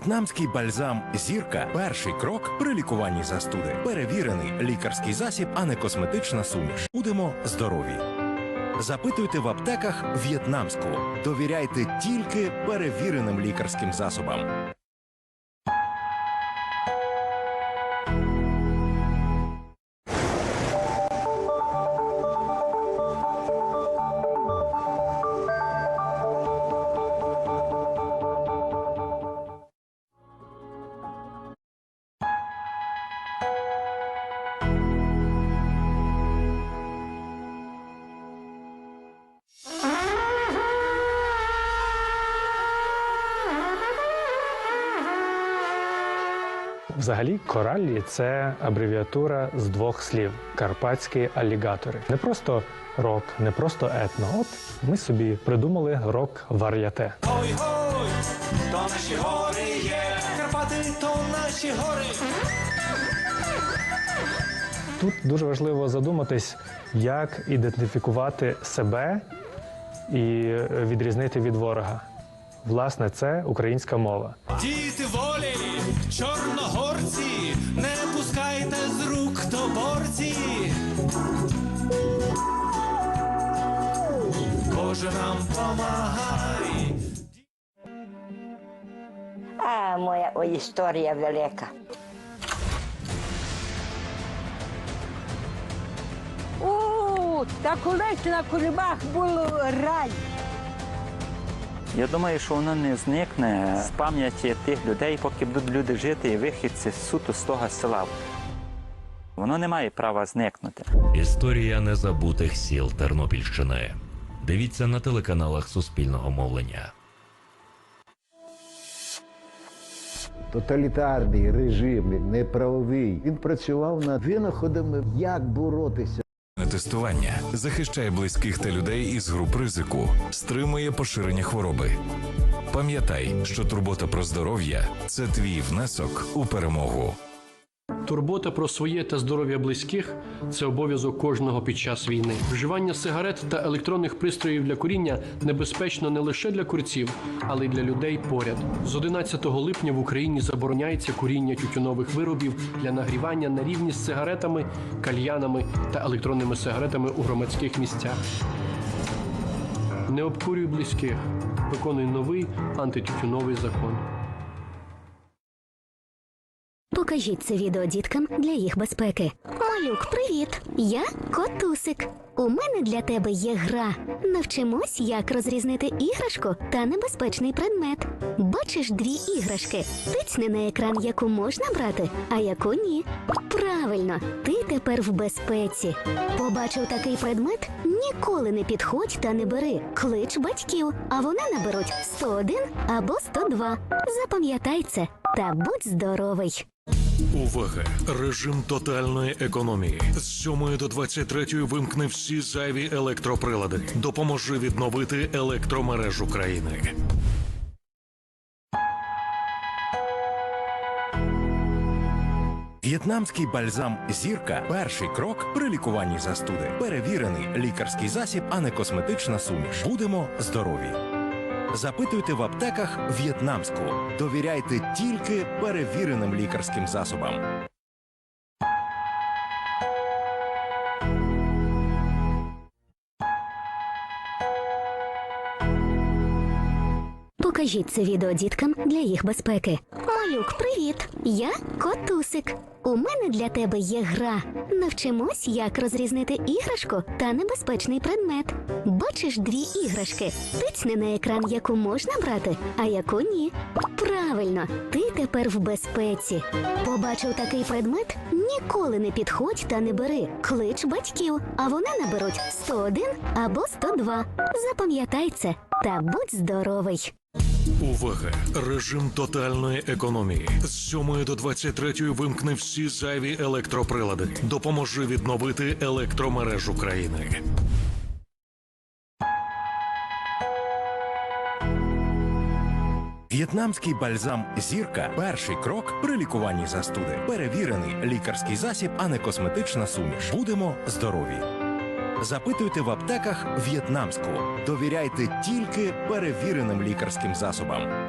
В'єтнамський бальзам Зірка перший крок при лікуванні застуди. Перевірений лікарський засіб, а не косметична суміш. Будемо здорові. Запитуйте в аптеках в'єтнамську. Довіряйте тільки перевіреним лікарським засобам. Взагалі, кораллі це абревіатура з двох слів карпатські алігатори. Не просто рок, не просто етно. От ми собі придумали рок вар'яте. Ой, ой, то наші гори є, Карпати, то наші гори. Тут дуже важливо задуматись, як ідентифікувати себе і відрізнити від ворога. Власне, це українська мова. Діти волі, чорногорці, не пускайте з рук доборці. Боже нам помагай. А моя ой, історія велика. У, та колись на колібах було рай. Я думаю, що воно не зникне з пам'яті тих людей, поки будуть люди жити і вихідці суто з того села. Воно не має права зникнути. Історія незабутих сіл Тернопільщини. Дивіться на телеканалах Суспільного мовлення. Тоталітарний режим, неправовий. Він працював над винаходами, як боротися. Тестування захищає близьких та людей із груп ризику, стримує поширення хвороби. Пам'ятай, що турбота про здоров'я це твій внесок у перемогу. Турбота про своє та здоров'я близьких це обов'язок кожного під час війни. Вживання сигарет та електронних пристроїв для куріння небезпечно не лише для курців, але й для людей поряд. З 11 липня в Україні забороняється куріння тютюнових виробів для нагрівання на рівні з сигаретами, кальянами та електронними сигаретами у громадських місцях. Не обкурюй близьких. Виконуй новий антитютюновий закон. Покажіть це відео діткам для їх безпеки. Малюк, привіт! Я котусик. У мене для тебе є гра. Навчимось, як розрізнити іграшку та небезпечний предмет. Бачиш дві іграшки. Тицьни на екран, яку можна брати, а яку ні. Правильно, ти тепер в безпеці. Побачив такий предмет? Ніколи не підходь та не бери. Клич батьків, а вони наберуть 101 або 102. Запам'ятай це та будь здоровий. Увага! Режим тотальної економії. З 7 до 23 вимкни всі зайві електроприлади. Допоможи відновити електромережу країни. В'єтнамський бальзам Зірка перший крок при лікуванні застуди. Перевірений лікарський засіб, а не косметична суміш. Будемо здорові. Запитуйте в аптеках в'єтнамську. Довіряйте тільки перевіреним лікарським засобам. Покажіть це відео діткам для їх безпеки. Малюк, привіт! Я котусик. У мене для тебе є гра. Навчимось, як розрізнити іграшку та небезпечний предмет. Бачиш дві іграшки. Тицьни на екран, яку можна брати, а яку ні. Правильно, ти тепер в безпеці. Побачив такий предмет? Ніколи не підходь та не бери. Клич батьків, а вони наберуть 101 або 102. Запам'ятай це та будь здоровий. Увага! Режим тотальної економії. З 7 до 23 вимкни всі зайві електроприлади. Допоможи відновити електромережу країни. В'єтнамський бальзам Зірка перший крок при лікуванні застуди. Перевірений лікарський засіб, а не косметична суміш. Будемо здорові. Запитуйте в аптеках в'єтнамську. Довіряйте тільки перевіреним лікарським засобам.